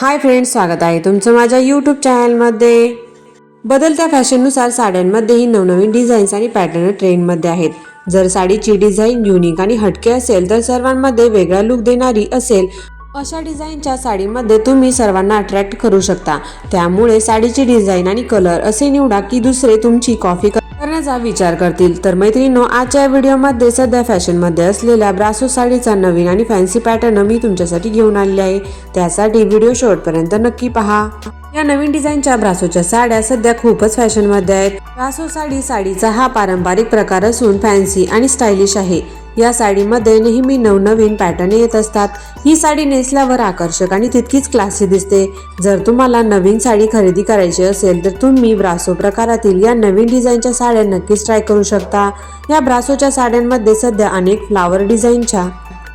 Hi friends स्वागत आहे तुमचं माझ्या यूट्यूब चॅनलमध्ये बदलत्या फॅशननुसार साड्यांमध्येही नवनवीन डिझाईन्स आणि पॅटर्न ट्रेंडमध्ये आहेत. जर साडीची डिझाईन युनिक आणि हटके असेल तर सर्वांमध्ये वेगळा लुक देणारी असेल अशा डिझाईनच्या साडीमध्ये तुम्ही सर्वांना अट्रॅक्ट करू शकता. त्यामुळे साडीची डिझाईन आणि कलर असे निवडा की दुसरे तुमची कॉफी घेण्याचा विचार करतील. तर मैत्रिणींनो आजच्या व्हिडिओमध्ये सध्या फॅशनमध्ये असलेल्या ब्रासो साडीचा नवीन आणि फॅन्सी पॅटर्न मी तुमच्यासाठी घेऊन आलेले आहे. त्यासाठी व्हिडिओ शेवटपर्यंत नक्की पहा. या नवीन डिझाईनच्या ब्रासोच्या साड्या सध्या खूपच फॅशनमध्ये आहेत. ब्रासो साडी साडीचा हा पारंपरिक प्रकार असून फॅन्सी आणि स्टायलिश आहे. या साडीमध्ये नेहमी नवनवीन पॅटर्न येत असतात. ही साडी नेसल्यावर आकर्षक आणि तितकीच क्लासी दिसते. जर तुम्हाला नवीन साडी खरेदी करायची असेल तर तुम्ही ब्रासो प्रकारातील या नवीन डिझाईनच्या साड्या नक्कीच ट्राय करू शकता. या ब्रासोच्या साड्यांमध्ये सध्या अनेक फ्लावर डिझाईनच्या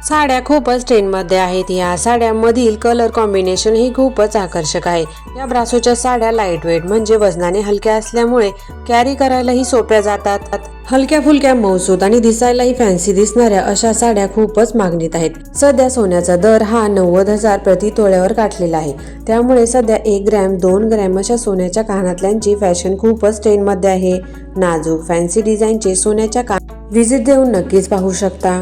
साड्या खूपच ट्रेंडमध्ये आहेत. या साड्यांमधील कलर कॉम्बिनेशन ही खूपच आकर्षक आहे. या ब्रासोच्या साड्या लाइट वेट म्हणजे वजनाने हलक्या असल्यामुळे कॅरी करायलाही सोप्या जातात. हलक्या फुलक्या मौसूद आणि दिसायलाही फॅन्सी दिसणाऱ्या अशा साड्या खूपच मागणीत आहेत. सध्या सोन्याचा दर हा नव्वद हजार प्रति तोळ्यावर गाठलेला आहे. त्यामुळे सध्या एक ग्रॅम दोन ग्रॅम अशा सोन्याच्या कानातल्यांची फॅशन खूपच ट्रेंडमध्ये आहे. नाजूक फॅन्सी डिझाईनचे सोन्याच्या कान व्हिजिट देऊन नक्कीच पाहू शकता.